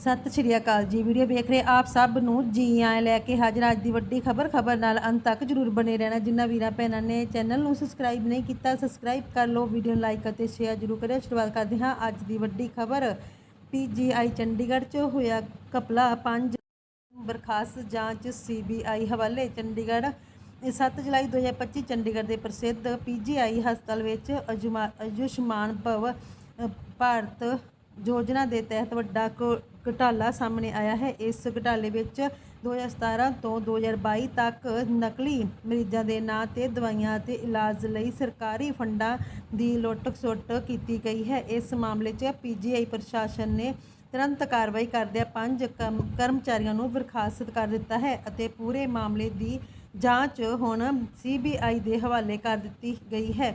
ਸਤਿ ਸ਼੍ਰੀ ਅਕਾਲ ਜੀ। ਵੀਡੀਓ ਵੇਖ ਰਹੇ ਆਪ ਸਭ ਨੂੰ ਜੀ ਆਏ ਲੈ ਕੇ ਹਾਜ਼ਰ ਅੱਜ ਦੀ ਵੱਡੀ ਖਬਰ ਖਬਰ ਨਾਲ ਅੰਤ ਤੱਕ ਜਰੂਰ ਬਣੇ ਰਹਿਣਾ। ਜਿਨ੍ਹਾਂ ਵੀਰਾਂ, ਭੈਣਾਂ ਨੇ ਚੈਨਲ ਨੂੰ ਸਬਸਕ੍ਰਾਈਬ ਨਹੀਂ ਕੀਤਾ ਸਬਸਕ੍ਰਾਈਬ ਕਰ ਲਓ, ਵੀਡੀਓ ਨੂੰ ਲਾਈਕ ਅਤੇ ਸ਼ੇਅਰ ਜਰੂਰ ਕਰਿਓ। ਸ਼ੁਰੂਆਤ ਕਰਦੇ ਹਾਂ ਅੱਜ ਦੀ ਵੱਡੀ ਖਬਰ। ਪੀਜੀਆਈ ਚੰਡੀਗੜ੍ਹ 'ਚ ਹੋਇਆ ਕਪਲਾ ਪੰਜ ਬਰਖਾਸਤ ਜਾਂਚ ਸੀਬੀਆਈ ਹਵਾਲੇ। ਚੰਡੀਗੜ੍ਹ, ਇਹ 7 ਜੁਲਾਈ 2025 ਚੰਡੀਗੜ੍ਹ ਦੇ ਪ੍ਰਸਿੱਧ ਪੀਜੀਆਈ ਹਸਪਤਾਲ ਵਿੱਚ ਅਜੁਮਾ- ਆਯੁਸ਼ਮਾਨ ਭਵ ਭਾਰਤ ਯੋਜਨਾ ਦੇ ਤਹਿਤ ਵੱਡਾ ਘ- ਘੁਟਾਲਾ ਸਾਹਮਣੇ ਆਇਆ ਹੈ। ਇਸ ਘੁਟਾਲੇ ਵਿੱਚ 2017 ਤੋਂ 2022 ਤੱਕ ਨਕਲੀ ਮਰੀਜ਼ਾਂ ਦੇ ਨਾਂ ਤੇ ਦਵਾਈਆਂ ਅਤੇ ਇਲਾਜ ਲਈ ਸਰਕਾਰੀ ਫੰਡਾਂ ਦੀ ਲੁੱਟ-ਖਸੁੱਟ ਕੀਤੀ ਗਈ ਹੈ। ਇਸ ਮਾਮਲੇ 'ਚ ਪੀਜੀਆਈ ਪ੍ਰਸ਼ਾਸਨ ਨੇ ਤੁਰੰਤ ਕਾਰਵਾਈ ਕਰਦਿਆਂ ਪੰਜ ਕੰਮ- ਕਰਮਚਾਰੀਆਂ ਨੂੰ ਬਰਖਾਸਤ ਕਰ ਦਿੱਤਾ ਹੈ ਅਤੇ ਪੂਰੇ ਮਾਮਲੇ ਦੀ ਜਾਂਚ ਹੁਣ ਸੀਬੀਆਈ ਦੇ ਹਵਾਲੇ ਕਰ ਦਿੱਤੀ ਗਈ ਹੈ।